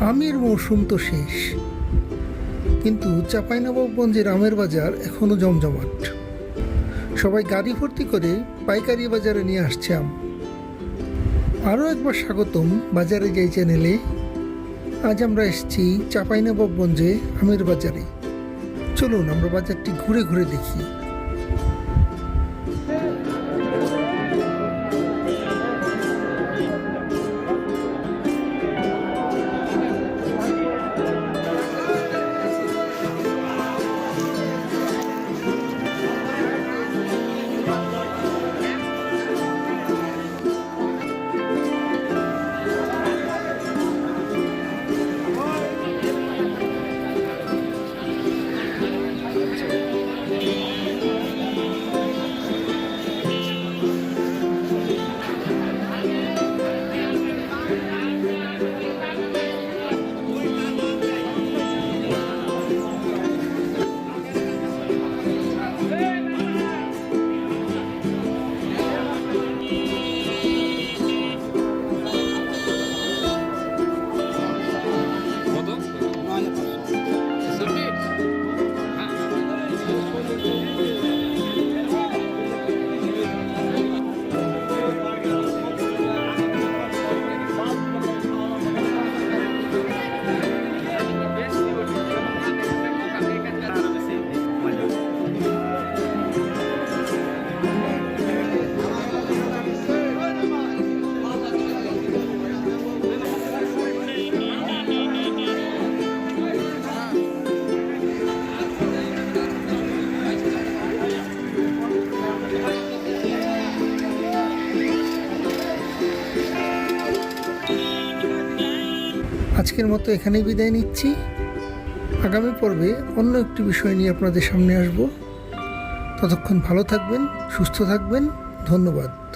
আমের মৌসুম তো শেষ। কিন্তু চাঁপাইনবাবগঞ্জের আমের বাজার এখনও জমজমাট। সবাই গাড়ি ভর্তি করে পাইকারি বাজারে নিয়ে আসছে আম। আরও একবার স্বাগতম বাজারে যাই চ্যানেলে। আজ আমরা এসেছি চাঁপাইনবাবগঞ্জে আমের বাজারে। চলুন আমরা বাজারটি ঘুরে ঘুরে দেখি। Música আজকের মতো এখানেই বিদায় নিচ্ছি। আগামী পর্বে অন্য একটি বিষয় নিয়ে আপনাদের সামনে আসব। ততক্ষণ ভালো থাকবেন, সুস্থ থাকবেন। ধন্যবাদ।